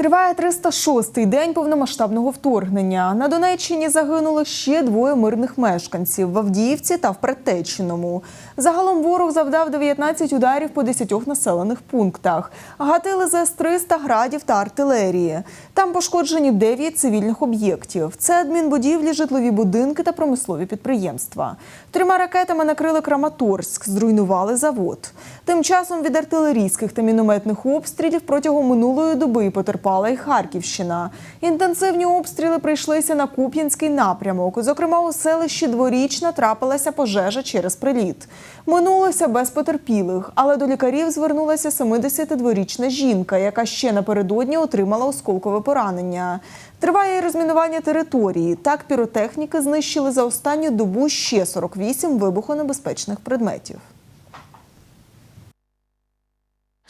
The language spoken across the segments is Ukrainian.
Триває 306-й день повномасштабного вторгнення. На Донеччині загинули ще двоє мирних мешканців в Авдіївці та в Предтечиному. Загалом ворог завдав 19 ударів по 10 населених пунктах. Гатили з С-300 градів та артилерії. Там пошкоджені 9 цивільних об'єктів. Це адмінбудівлі, житлові будинки та промислові підприємства. Трьома ракетами накрили Краматорськ, зруйнували завод. Тим часом від артилерійських та мінометних обстрілів протягом минулої доби потерпала і Харківщина. Інтенсивні обстріли прийшлися на Куп'янський напрямок. Зокрема, у селищі Дворічна трапилася пожежа через приліт. Минулося без потерпілих, але до лікарів звернулася 72-річна жінка, яка ще напередодні отримала осколкове поранення. Триває розмінування території. Так піротехніки знищили за останню добу ще 48 вибухонебезпечних предметів.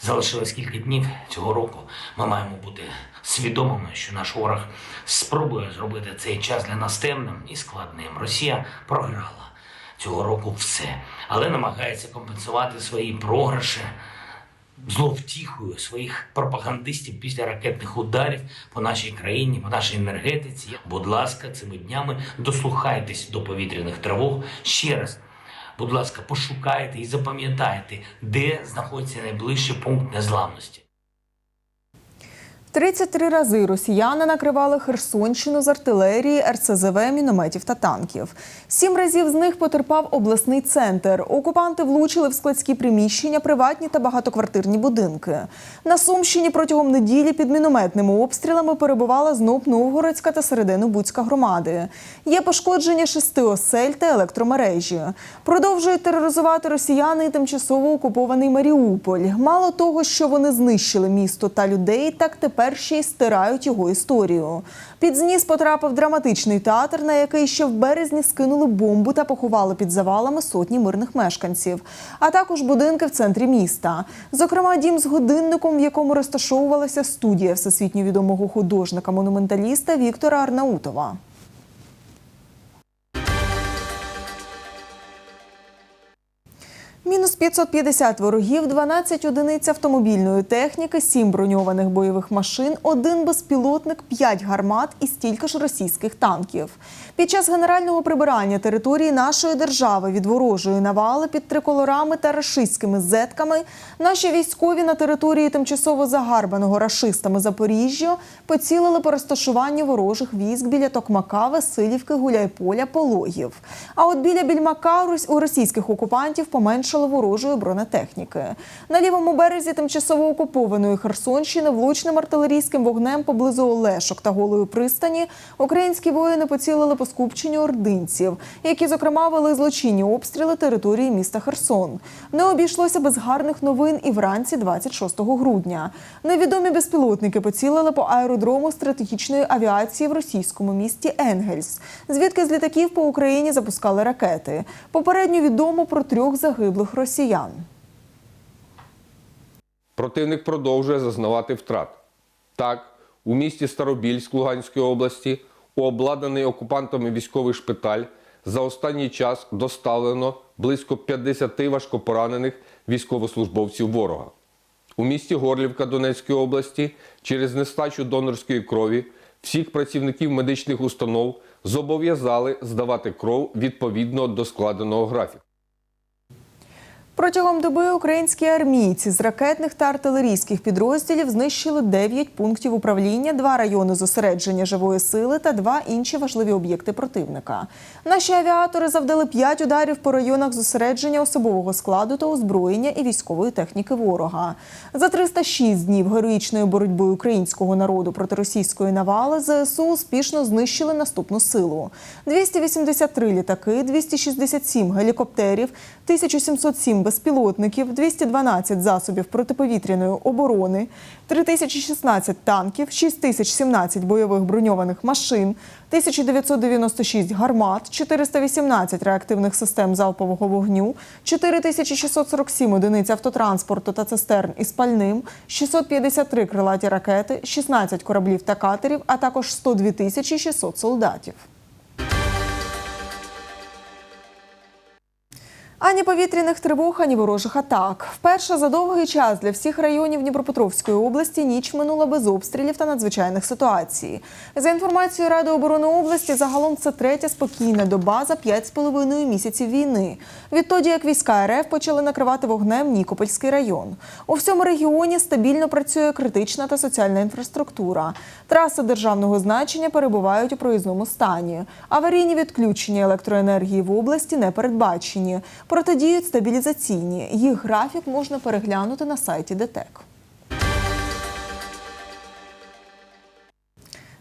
Залишилось кілька днів цього року. Ми маємо бути свідомими, що наш ворог спробує зробити цей час для нас темним і складним. Росія програла цього року все, але намагається компенсувати свої програші зловтіхою своїх пропагандистів після ракетних ударів по нашій країні, по нашій енергетиці. Будь ласка, цими днями дослухайтесь до повітряних тривог ще раз. Будь ласка, пошукайте і запам'ятайте, де знаходиться найближчий пункт незламності. 33 рази росіяни накривали Херсонщину з артилерії, РСЗВ, мінометів та танків. Сім разів з них потерпав обласний центр. Окупанти влучили в складські приміщення, приватні та багатоквартирні будинки. На Сумщині протягом неділі під мінометними обстрілами перебувала знов Новгородська та Серединобудська громади. Є пошкодження шести осель та електромережі. Продовжують тероризувати росіяни і тимчасово окупований Маріуполь. Мало того, що вони знищили місто та людей, так тепер й стирають його історію. Під зніс потрапив драматичний театр, на який ще в березні скинули бомбу та поховали під завалами сотні мирних мешканців, а також будинки в центрі міста. Зокрема, дім з годинником, в якому розташовувалася студія всесвітньо відомого художника-монументаліста Віктора Арнаутова. 550 ворогів, 12 одиниць автомобільної техніки, 7 броньованих бойових машин, один безпілотник, 5 гармат і стільки ж російських танків. Під час генерального прибирання території нашої держави від ворожої навали під триколорами та рашистськими зетками наші військові на території тимчасово загарбаного рашистами Запоріжжя поцілили по розташуванню ворожих військ біля Токмака, Васильівки, Гуляйполя, Пологів. А от біля Більмака у російських окупантів поменшало ворожої бронетехніки. На лівому березі тимчасово окупованої Херсонщини влучним артилерійським вогнем поблизу Олешок та Голої пристані українські воїни поцілили по скупченню ординців, які, зокрема, вели злочинні обстріли території міста Херсон. Не обійшлося без гарних новин і вранці 26 грудня. Невідомі безпілотники поцілили по аеродрому стратегічної авіації в російському місті Енгельс, звідки з літаків по Україні запускали ракети. Попередньо відомо про трьох загиблих росіян. Противник продовжує зазнавати втрат. Так, у місті Старобільськ Луганської області обладнаний окупантами військовий шпиталь за останній час доставлено близько 50 важкопоранених військовослужбовців ворога. У місті Горлівка Донецької області через нестачу донорської крові всіх працівників медичних установ зобов'язали здавати кров відповідно до складеного графіку. Протягом доби українські армійці з ракетних та артилерійських підрозділів знищили 9 пунктів управління, два райони зосередження живої сили та два інші важливі об'єкти противника. Наші авіатори завдали 5 ударів по районах зосередження особового складу та озброєння і військової техніки ворога. За 306 днів героїчної боротьби українського народу проти російської навали ЗСУ успішно знищили наступну силу: 283 літаки, 267 гелікоптерів, 1707 безпілотників, 212 засобів протиповітряної оборони, 3016 танків, 6017 бойових броньованих машин, 1996 гармат, 418 реактивних систем залпового вогню, 4647 одиниць автотранспорту та цистерн із пальним, 653 крилаті ракети, 16 кораблів та катерів, а також 102 тисячі 600 солдатів. Ані повітряних тривог, ані ворожих атак. Вперше за довгий час для всіх районів Дніпропетровської області ніч минула без обстрілів та надзвичайних ситуацій. За інформацією Ради оборони області, загалом це третя спокійна доба за 5,5 місяців війни. Відтоді, як війська РФ почали накривати вогнем Нікопольський район. У всьому регіоні стабільно працює критична та соціальна інфраструктура. Траси державного значення перебувають у проїзному стані. Аварійні відключення електроенергії в області не передбачені. Протидіють стабілізаційні. Їх графік можна переглянути на сайті ДТЕК.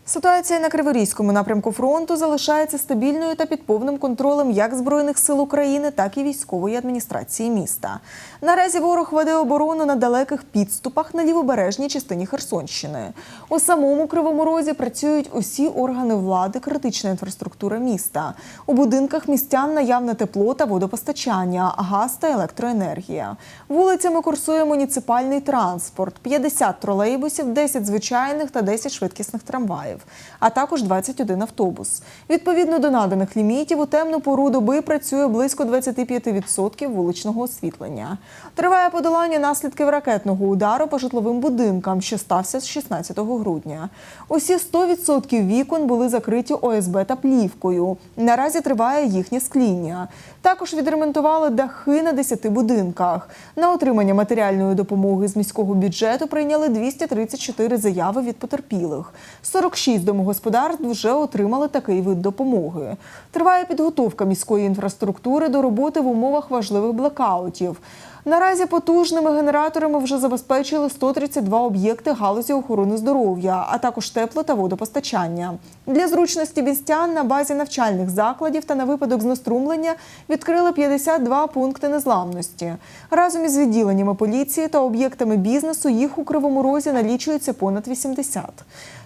Ситуація на Криворізькому напрямку фронту залишається стабільною та під повним контролем як Збройних сил України, так і військової адміністрації міста. Наразі ворог веде оборону на далеких підступах на лівобережній частині Херсонщини. У самому Кривому Розі працюють усі органи влади, критична інфраструктура міста. У будинках містян наявне тепло та водопостачання, газ та електроенергія. Вулицями курсує муніципальний транспорт, 50 тролейбусів, 10 звичайних та 10 швидкісних трамваїв, а також 21 автобус. Відповідно до наданих лімітів, у темну пору доби працює близько 25% вуличного освітлення. Триває подолання наслідків ракетного удару по житловим будинкам, що стався з 16 грудня. Усі 100% вікон були закриті ОСБ та плівкою. Наразі триває їхнє скління. Також відремонтували дахи на 10 будинках. На отримання матеріальної допомоги з міського бюджету прийняли 234 заяви від потерпілих. 46 домогосподарств вже отримали такий вид допомоги. Триває підготовка міської інфраструктури до роботи в умовах важливих блекаутів. Наразі потужними генераторами вже забезпечили 132 об'єкти галузі охорони здоров'я, а також тепло та водопостачання. Для зручності містян на базі навчальних закладів та на випадок знеструмлення відкрили 52 пункти незламності. Разом із відділеннями поліції та об'єктами бізнесу їх у Кривому Розі налічується понад 80.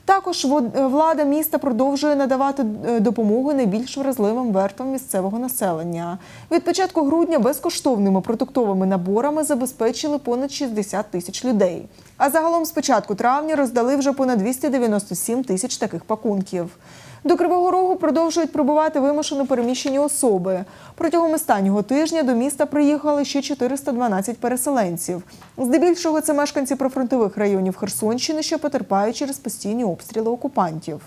Також влада міста продовжує надавати е, допомогу найбільш вразливим вертвам місцевого населення. Від початку грудня безкоштовними продуктовими наборами забезпечили понад 60 тисяч людей. А загалом з початку травня роздали вже понад 297 тисяч таких пакунків. До Кривого Рогу продовжують прибувати вимушено переміщені особи. Протягом останнього тижня до міста приїхали ще 412 переселенців. Здебільшого це мешканці прифронтових районів Херсонщини, що потерпають через постійні обстріли окупантів.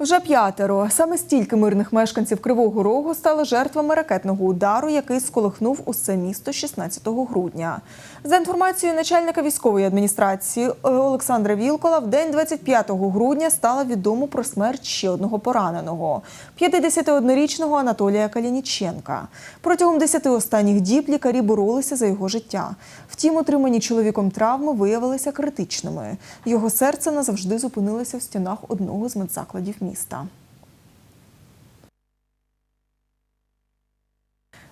Вже п'ятеро. Саме стільки мирних мешканців Кривого Рогу стали жертвами ракетного удару, який сколихнув усе місто 16 грудня. За інформацією начальника військової адміністрації е, Олександра Вілкола, в день 25 грудня стало відомо про смерть ще одного пораненого – 51-річного Анатолія Калініченка. Протягом 10 останніх діб лікарі боролися за його життя. Втім, отримані чоловіком травми виявилися критичними. Його серце назавжди зупинилося в стінах одного з медзакладів міста міста.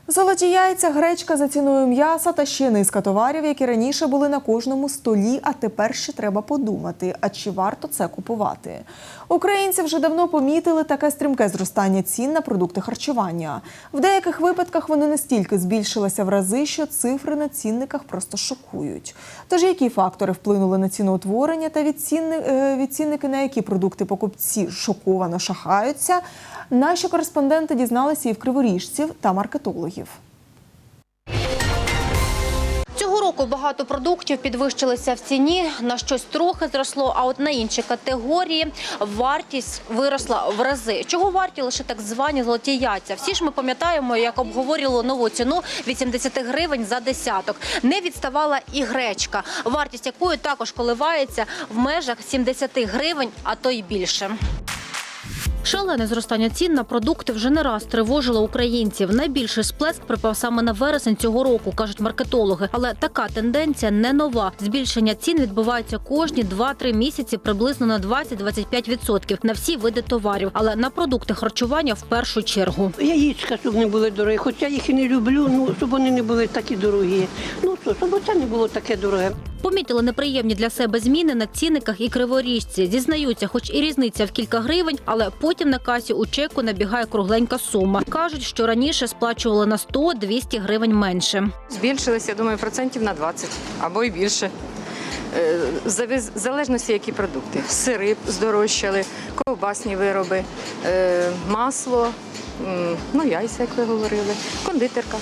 Золоті яйця, гречка за ціною м'яса та ще низка товарів, які раніше були на кожному столі, а тепер ще треба подумати, а чи варто це купувати. Українці вже давно помітили таке стрімке зростання цін на продукти харчування. В деяких випадках вони настільки збільшилися в рази, що цифри на цінниках просто шокують. Тож які фактори вплинули на ціноутворення та е, відцінники, на які продукти покупці шоковано шахаються, наші кореспонденти дізналися і в криворіжців та маркетологів. Цього року багато продуктів підвищилися в ціні, на щось трохи зросло, а от на інші категорії вартість виросла в рази. Чого варті лише так звані золоті яйця? Всі ж ми пам'ятаємо, як обговорювали нову ціну від 70 гривень за десяток. Не відставала і гречка, вартість якої також коливається в межах 70 гривень, а то й більше. Шалене зростання цін на продукти вже не раз тривожило українців. Найбільший сплеск припав саме на вересень цього року, кажуть маркетологи. Але така тенденція не нова. Збільшення цін відбувається кожні 2-3 місяці приблизно на 20-25% на всі види товарів, але на продукти харчування в першу чергу. Яєчка, щоб не були дорогі, хоча їх і не люблю, ну щоб вони не були такі дорогі. Ну що, щоб це не було таке дороге. Помітили неприємні для себе зміни на цінниках і криворіжці. Зізнаються, хоч і різниця в кілька гривень, але потім на касі у чеку набігає кругленька сума. кажуть, що раніше сплачували на 100-200 гривень менше. Збільшилися, я думаю, процентів на 20 або й більше. Е, В залежності, які продукти. Сири здорожчали, ковбасні вироби, е, масло, ну, яйця, як ви говорили, кондитерка.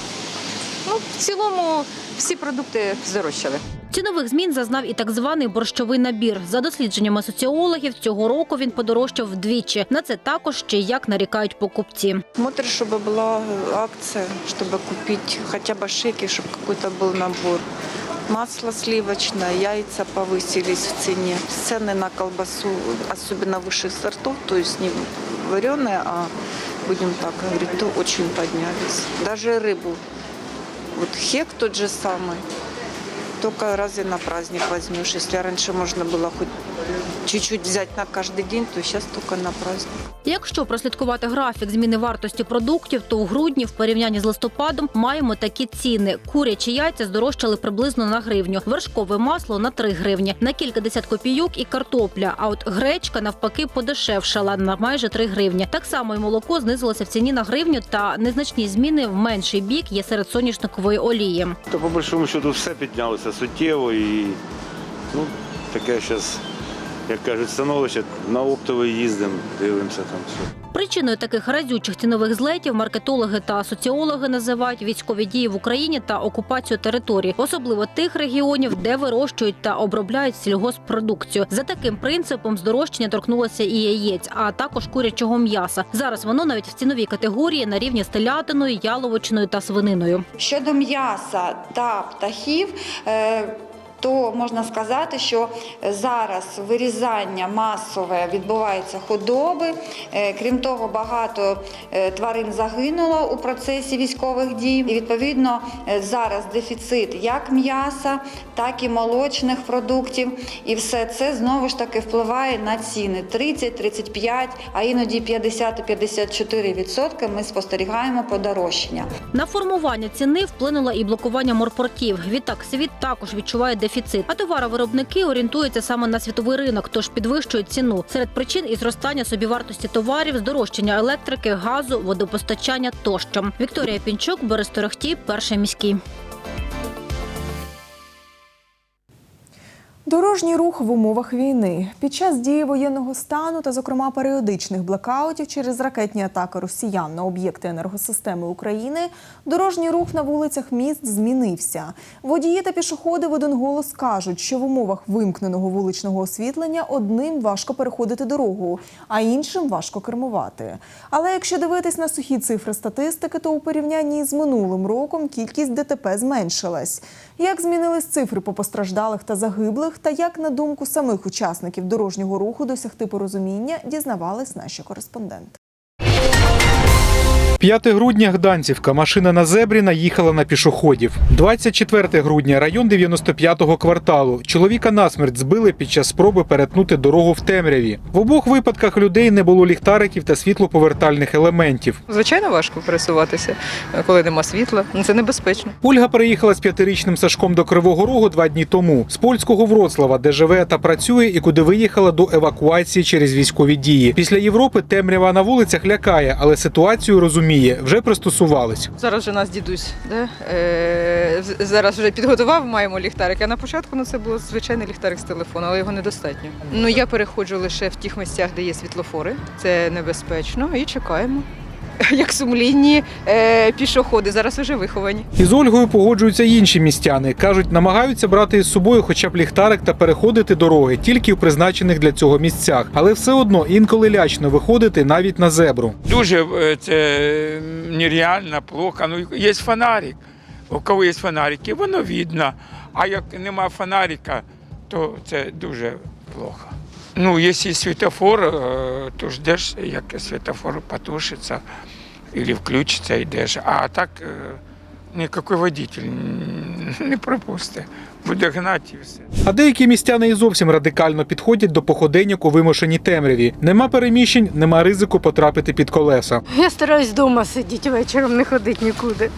Ну, в цілому всі продукти здорожчали. Цінових змін зазнав і так званий борщовий набір. За дослідженнями соціологів, цього року він подорожчав вдвічі. На це також ще й як нарікають покупці. Смотришь, чтобы была акция, чтобы купить хотя бы шеки, чтобы какой-то был набор. Масло сливочное, яйца повысились в цене. Цены на колбасу, особенно высших сортов, то есть не вареные, а будем так говорить, то очень поднялись. Даже рыбу. Вот хек тот же самый. Только разве на праздник возьмешь. Если раньше можно было хоть чуть-чуть взять на каждый день, то сейчас только на праздник. Якщо прослідкувати графік зміни вартості продуктів, то в грудні в порівнянні з листопадом маємо такі ціни: курячі яйця здорожчали приблизно на гривню, вершкове масло на 3 гривні, на кількадесят копійок і картопля. А от гречка навпаки подешевшала на майже 3 гривні. Так само і молоко знизилося в ціні на гривню, та незначні зміни в менший бік є серед соняшникової олії. Та по большому счету все піднялося суттєво і ну, таке зараз, як кажуть, становище на оптовий їздимо, дивимося там все. Причиною таких разючих цінових злетів маркетологи та соціологи називають військові дії в Україні та окупацію територій, особливо тих регіонів, де вирощують та обробляють сільгоспродукцію. За таким принципом здорожчання торкнулося і яєць, а також курячого м'яса. Зараз воно навіть в ціновій категорії на рівні з телятиною, яловичиною та свининою. Щодо м'яса та птахів, е, то можна сказати, що зараз вирізання масове відбувається худоби. Е, Крім того, багато е, тварин загинуло у процесі військових дій. І відповідно е, зараз дефіцит як м'яса, так і молочних продуктів. І все це знову ж таки впливає на ціни 30, 35, а іноді 50 54 відсотки. Ми спостерігаємо подорожчання. На формування ціни вплинуло і блокування морпортів. Відтак світ також відчуває дефіцит. А товаровиробники орієнтуються саме на світовий ринок, тож підвищують ціну. Серед причин і зростання собівартості товарів, здорожчання електрики, газу, водопостачання тощо. Вікторія Пінчук, Борис Торохтій, перший міський. Дорожній рух в умовах війни під час дії воєнного стану та, зокрема, періодичних блекаутів через ракетні атаки росіян на об'єкти енергосистеми України, дорожній рух на вулицях міст змінився. Водії та пішоходи в один голос кажуть, що в умовах вимкненого вуличного освітлення одним важко переходити дорогу, а іншим важко кермувати. Але якщо дивитись на сухі цифри статистики, то у порівнянні з минулим роком кількість ДТП зменшилась. Як змінились цифри по постраждалих та загиблих, та як, на думку самих учасників дорожнього руху, досягти порозуміння, дізнавались наші кореспонденти. 5 грудня Гданцівка. Машина на зебрі наїхала на пішоходів. 24 грудня район 95-го кварталу. Чоловіка насмерть збили під час спроби перетнути дорогу в темряві. В обох випадках людей не було ліхтариків та світлоповертальних елементів. Звичайно, важко пересуватися, коли нема світла. Це небезпечно. Ольга переїхала з п'ятирічним Сашком до Кривого Рогу два дні тому з польського Вроцлава, де живе та працює, і куди виїхала до евакуації через військові дії. Після Європи темрява на вулицях лякає, але ситуацію розуміє. Вже пристосувались. Зараз вже нас дідусь да? е, зараз вже підготував, маємо ліхтарик. А на початку ну, це був звичайний ліхтарик з телефону, але його недостатньо. Ну я переходжу лише в тих місцях, де є світлофори. Це небезпечно і чекаємо. Як сумлінні е, пішоходи, зараз вже виховані. Із Ольгою погоджуються й інші містяни. кажуть, намагаються брати із собою хоча б ліхтарик та переходити дороги тільки в призначених для цього місцях, але все одно інколи лячно виходити навіть на зебру. Дуже е, це нереально, плохо. Ну, є фонарик. У кого є фонарики, воно видно. А як нема фонарика, то це дуже плохо. Ну, якщо світофор, е, то ждеш, як світофор потушиться або включиться, йдеш. А так е, ніякий водитель не пропустить. Буде гнати і все. А деякі містяни і зовсім радикально підходять до походеньок у вимушеній темряві. Нема переміщень, нема ризику потрапити під колеса. Я стараюсь вдома сидіти вечором, не ходити нікуди.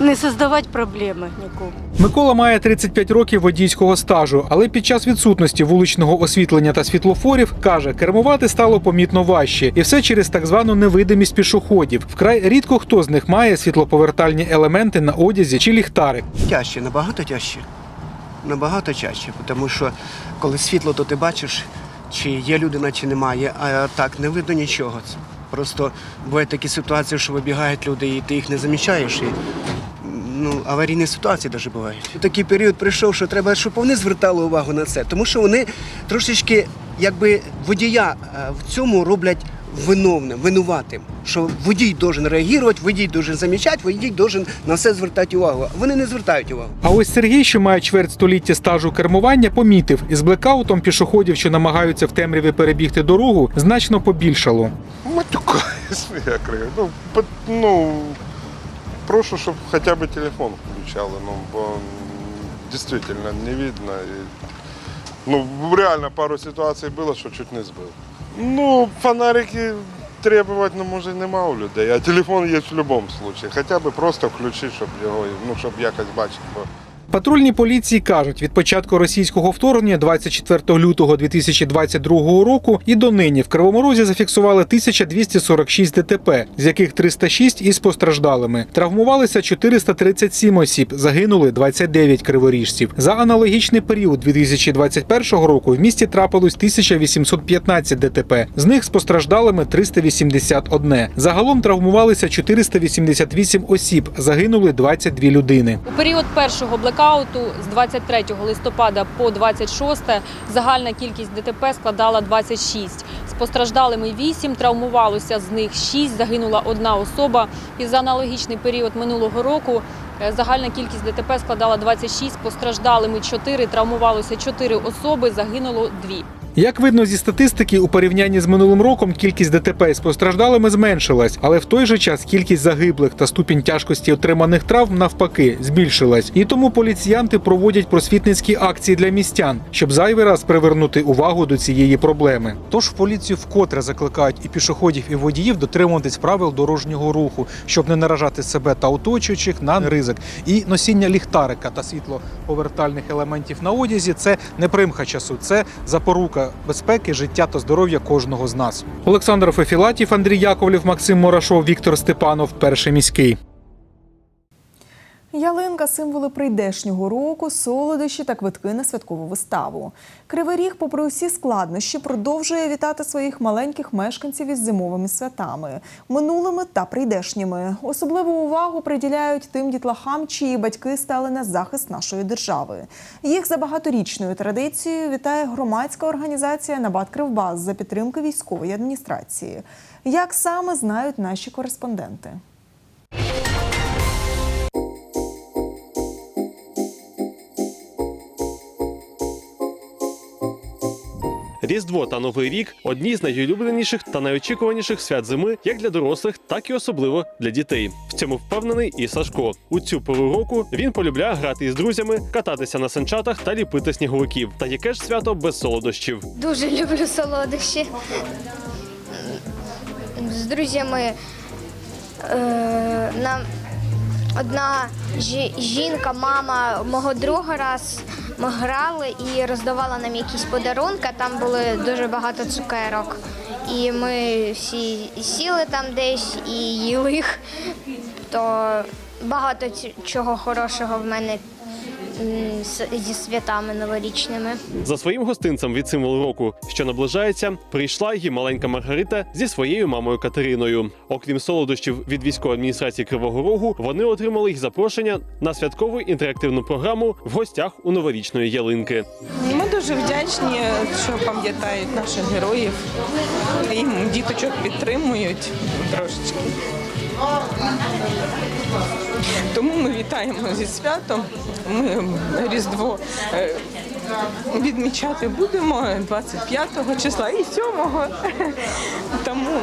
Не создавати проблеми нікому. Микола має 35 років водійського стажу, але під час відсутності вуличного освітлення та світлофорів каже, кермувати стало помітно важче, і все через так звану невидимість пішоходів. Вкрай рідко хто з них має світлоповертальні елементи на одязі чи ліхтарик. Тяжче, набагато тяжче. Набагато тяжче, тому що коли світло, то ти бачиш, чи є людина, чи немає, а так не видно нічого. Просто бувають такі ситуації, що вибігають люди, і ти їх не замічаєш. І, ну, аварійні ситуації навіть бувають. Такий період прийшов, що треба, щоб вони звертали увагу на це. Тому що вони трошечки, якби водія е, в цьому роблять виновним, винуватим. Що водій должен реагувати, водій должен замічати, водій должен на все звертати увагу. Вони не звертають увагу. А ось Сергій, що має чверть століття стажу кермування, помітив, із блекаутом пішоходів, що намагаються в темряві перебігти дорогу, значно побільшало. Матюкаюсь, я крию. Ну, ну, прошу, щоб хоча б телефон включали, ну, бо дійсно не видно. І, ну, реально пару ситуацій було, що чуть не збив. Ну, фонарики требувати, ну, може, нема у людей, а телефон є в будь-якому випадку. Хоча б просто включити, щоб його, ну, щоб якось бачити. Патрульні поліції кажуть, від початку російського вторгнення 24 лютого 2022 року і до нині в Кривому Розі зафіксували 1246 ДТП, з яких 306 із постраждалими. Травмувалися 437 осіб, загинули 29 криворіжців. За аналогічний період 2021 року в місті трапилось 1815 ДТП. З них з постраждалими 381. Загалом травмувалися 488 осіб, загинули 22 людини. У період першого блекауту з 23 листопада по 26 загальна кількість ДТП складала 26. З постраждалими 8, травмувалося з них 6, загинула одна особа. І за аналогічний період минулого року загальна кількість ДТП складала 26, з постраждалими 4, травмувалося 4 особи, загинуло 2. Як видно зі статистики, у порівнянні з минулим роком кількість ДТП з постраждалими зменшилась, але в той же час кількість загиблих та ступінь тяжкості отриманих травм навпаки збільшилась. І тому поліціянти проводять просвітницькі акції для містян, щоб зайвий раз привернути увагу до цієї проблеми. Тож в поліцію вкотре закликають і пішоходів, і водіїв дотримуватись правил дорожнього руху, щоб не наражати себе та оточуючих на ризик. І носіння ліхтарика та світлоповертальних елементів на одязі це не примха часу, це запорука безпеки, життя та здоров'я кожного з нас. Олександр Фефілатів, Андрій Яковлів, Максим Морашов, Віктор Степанов, перший міський. Ялинка символи прийдешнього року, солодощі та квитки на святкову виставу. Кривий ріг, попри усі складнощі, продовжує вітати своїх маленьких мешканців із зимовими святами, минулими та прийдешніми. Особливу увагу приділяють тим дітлахам, чиї батьки стали на захист нашої держави. Їх за багаторічною традицією вітає громадська організація Набат Кривбас за підтримки військової адміністрації. Як саме знають наші кореспонденти? Різдво та Новий рік одні з найулюбленіших та найочікуваніших свят зими як для дорослих, так і особливо для дітей. В цьому впевнений і Сашко. У цю пору року він полюбляє грати із друзями, кататися на санчатах та ліпити сніговиків. Та яке ж свято без солодощів? Дуже люблю солодощі. З друзями е, нам одна жінка, мама мого друга раз ми грали і роздавала нам якісь подарунки. Там були дуже багато цукерок. І ми всі сіли там десь і їли їх. То багато чого хорошого в мене зі святами новорічними. За своїм гостинцем від символу року, що наближається, прийшла й маленька Маргарита зі своєю мамою Катериною. Окрім солодощів від військової адміністрації Кривого Рогу, вони отримали й запрошення на святкову інтерактивну програму в гостях у новорічної ялинки. Ми дуже вдячні, що пам'ятають наших героїв. І діточок підтримують трошечки. Тому ми вітаємо зі святом. Ми Різдво е, відмічати будемо 25 числа і 7-го. Тому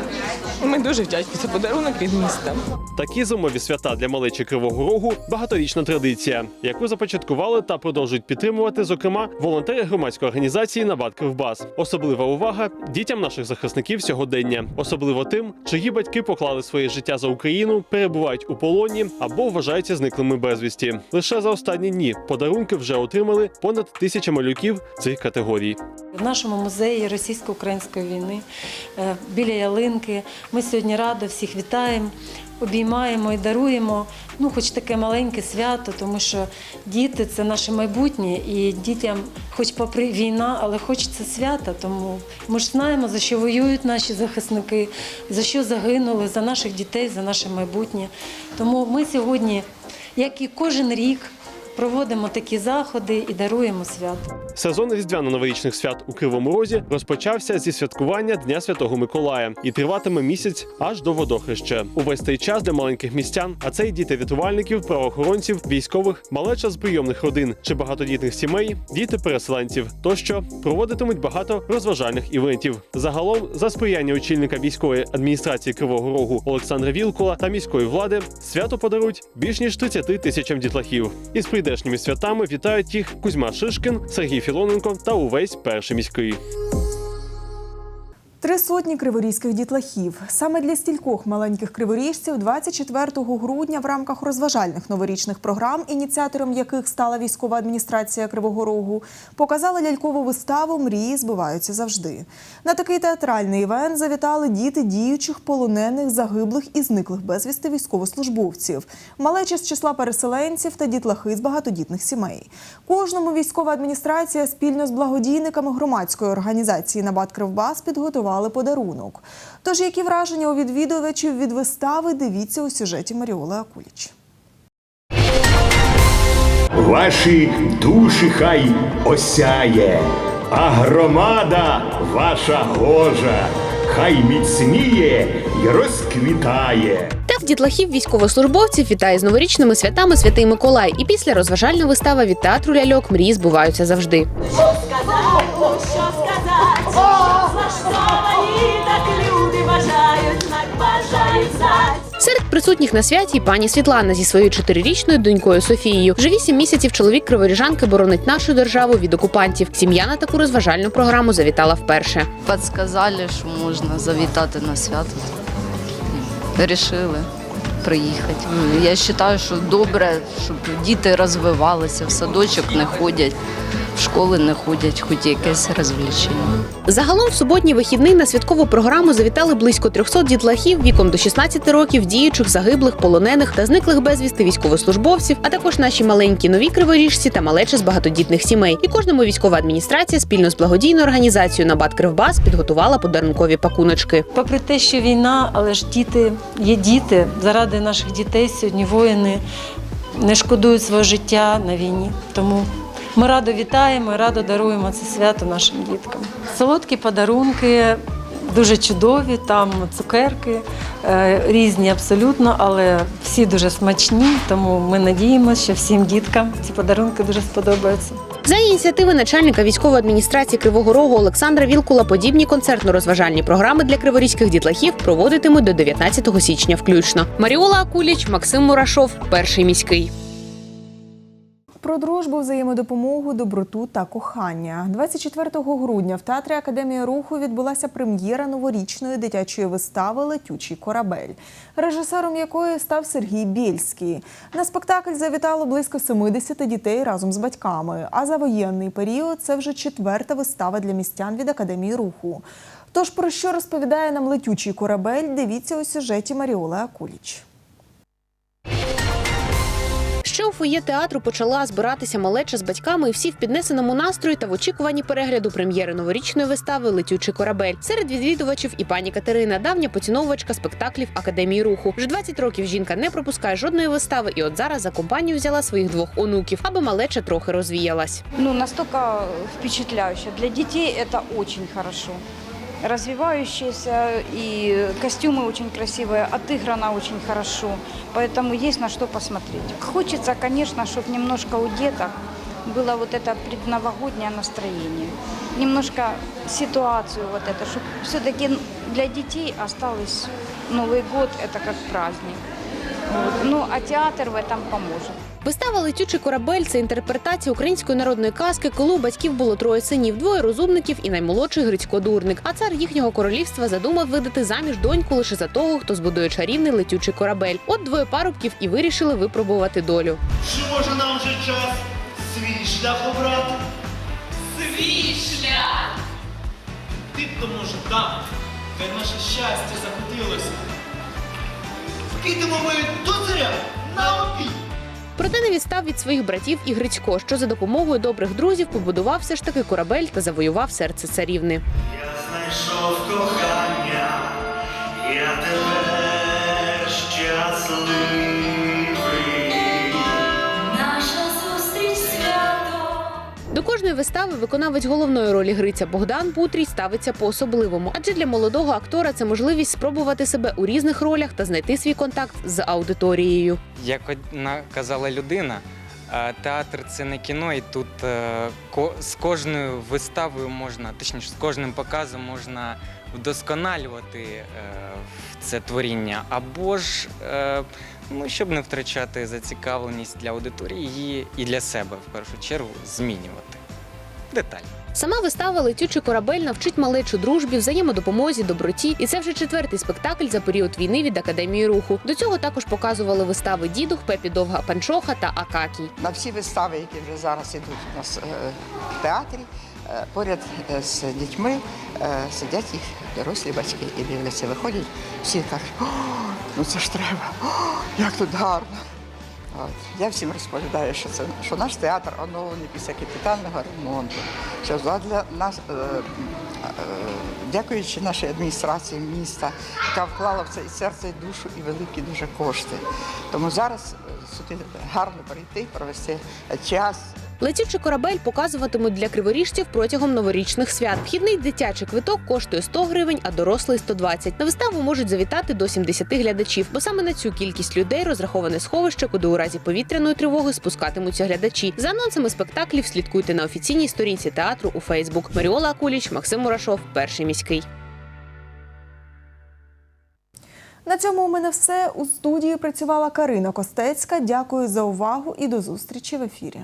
ми дуже вдячні за подарунок від міста. Такі зимові свята для малечі Кривого Рогу багаторічна традиція, яку започаткували та продовжують підтримувати, зокрема, волонтери громадської організації Набат Кривбас. Особлива увага дітям наших захисників сьогодення, особливо тим, чиї батьки поклали своє життя за Україну, перебувають у полоні або вважаються зниклими безвісті. Лише за останні дні подарунки вже отримали понад тисяча малюків цих категорій. В нашому музеї російсько-української війни е, біля ялинки ми сьогодні радо всіх вітаємо, обіймаємо і даруємо. Ну, хоч таке маленьке свято, тому що діти це наше майбутнє, і дітям, хоч попри війна, але хочеться свята. Тому ми ж знаємо, за що воюють наші захисники, за що загинули, за наших дітей, за наше майбутнє. Тому ми сьогодні, як і кожен рік, проводимо такі заходи і даруємо свято. Сезон різдвяно-новорічних свят у Кривому Розі розпочався зі святкування Дня Святого Миколая і триватиме місяць аж до водохреща. Увесь цей час для маленьких містян, а це й діти рятувальників, правоохоронців, військових, малеча з прийомних родин чи багатодітних сімей, діти переселенців тощо проводитимуть багато розважальних івентів. Загалом, за сприяння очільника військової адміністрації Кривого Рогу Олександра Вілкула та міської влади свято подарують більш ніж 30 тисячам дітлахів. Із прийдешніми святами вітають їх Кузьма Шишкін, Сергій Філоненко та увесь перший міський. Три сотні криворізьких дітлахів. Саме для стількох маленьких криворіжців 24 грудня в рамках розважальних новорічних програм, ініціатором яких стала військова адміністрація Кривого Рогу, показали лялькову виставу Мрії збуваються завжди. На такий театральний івент завітали діти діючих полонених, загиблих і зниклих безвісти військовослужбовців, малечі з числа переселенців та дітлахи з багатодітних сімей. Кожному військова адміністрація спільно з благодійниками громадської організації Набат Кривбас підготували подарунок. Тож, які враження у відвідувачів від вистави, дивіться у сюжеті Маріоли Акуліч. Ваші душі хай осяє, а громада ваша гожа, хай міцніє й розквітає. Тев дітлахів військовослужбовців вітає з новорічними святами Святий Миколай. І після розважальна вистава від театру ляльок мрії збуваються завжди. Що сказати, що сказати, Серед присутніх на святі пані Світлана зі своєю чотирирічною донькою Софією. Вже вісім місяців чоловік криворіжанки боронить нашу державу від окупантів. Сім'я на таку розважальну програму завітала вперше. Подсказали, що можна завітати на свято. Рішили приїхати. Я вважаю, що добре, щоб діти розвивалися, в садочок не ходять, в школи не ходять, хоч якесь розвлечення. Загалом в суботній вихідний на святкову програму завітали близько 300 дітлахів віком до 16 років, діючих, загиблих, полонених та зниклих безвісти військовослужбовців, а також наші маленькі нові криворіжці та малечі з багатодітних сімей. І кожному військова адміністрація спільно з благодійною організацією Набат Кривбас підготувала подарункові пакуночки. Попри те, що війна, але ж діти є діти. Заради наших дітей сьогодні воїни не шкодують свого життя на війні. Тому ми радо вітаємо радо даруємо це свято нашим діткам. Солодкі подарунки. Дуже чудові, там цукерки е, різні абсолютно, але всі дуже смачні. Тому ми надіємося, що всім діткам ці подарунки дуже сподобаються. За ініціативи начальника військової адміністрації Кривого Рогу Олександра Вілкула подібні концертно-розважальні програми для криворізьких дітлахів проводитимуть до 19 січня включно. Маріола Акуліч, Максим Мурашов, перший міський. Про дружбу, взаємодопомогу, доброту та кохання. 24 грудня в театрі Академія руху відбулася прем'єра новорічної дитячої вистави Летючий корабель, режисером якої став Сергій Бєльський. На спектакль завітало близько 70 дітей разом з батьками. А за воєнний період це вже четверта вистава для містян від Академії руху. Тож про що розповідає нам летючий корабель? Дивіться у сюжеті Маріоли Акуліч. Ще у фоє театру почала збиратися малеча з батьками і всі в піднесеному настрої та в очікуванні перегляду прем'єри новорічної вистави Летючий корабель. Серед відвідувачів і пані Катерина, давня поціновувачка спектаклів Академії руху. Вже 20 років жінка не пропускає жодної вистави, і от зараз за компанію взяла своїх двох онуків, аби малеча трохи розвіялась. Ну, настолько впечатляюще. Для детей это очень хорошо Развивающиеся и костюмы очень красивые, отыграно очень хорошо. Поэтому есть на что посмотреть. Хочется, конечно, чтобы немножко у деток было вот это предновогоднее настроение. Немножко ситуацию вот это, чтобы все-таки для детей осталось Новый год, это как праздник. Вот. Ну, а театр в этом поможет. Вистава Летючий корабель це інтерпретація української народної казки, коли у батьків було троє синів, двоє розумників і наймолодший Грицько Дурник. А цар їхнього королівства задумав видати заміж доньку лише за того, хто збудує чарівний летючий корабель. От двоє парубків і вирішили випробувати долю. Чи може нам вже час свій шлях обрати? Свій шлях! Ти б то може там, де наше щастя закотилося. Підемо ми до царя на обід. Проте не відстав від своїх братів і Грицько, що за допомогою добрих друзів побудував все ж таки корабель та завоював серце царівни. Я знайшов кохання, я тепер щасливий. Кожної вистави виконавець головної ролі Гриця Богдан Путрій ставиться по-особливому, адже для молодого актора це можливість спробувати себе у різних ролях та знайти свій контакт з аудиторією. Як казала людина, е, театр це не кіно, і тут е, з кожною виставою можна, точніше, з кожним показом можна вдосконалювати е, це творіння, або ж, ну, щоб не втрачати зацікавленість для аудиторії, її і для себе в першу чергу змінювати. Детально. Сама вистава Летючий корабель навчить малечу дружбі, взаємодопомозі, доброті. І це вже четвертий спектакль за період війни від академії руху. До цього також показували вистави Дідух, Пепі Довга Панчоха та Акакій. На всі вистави, які вже зараз ідуть у нас е, в театрі, поряд е, з дітьми е, сидять їх дорослі батьки і дивляться, виходять, всі кажуть, о, ну це ж треба, о, як тут гарно. От. Я всім розповідаю, що це що наш театр оновлений після капітального ремонту. Що для нас, е, дякуючи нашій адміністрації міста, яка вклала в це і серце, і душу, і великі дуже кошти. Тому зараз сюди гарно прийти, провести час. Летючий корабель показуватимуть для криворіжців протягом новорічних свят. Вхідний дитячий квиток коштує 100 гривень, а дорослий 120. На виставу можуть завітати до 70 глядачів, бо саме на цю кількість людей розраховане сховище, куди у разі повітряної тривоги спускатимуться глядачі. За анонсами спектаклів слідкуйте на офіційній сторінці театру у Фейсбук. Маріола Акуліч, Максим Мурашов, перший міський. На цьому у мене все. У студії працювала Карина Костецька. Дякую за увагу і до зустрічі в ефірі.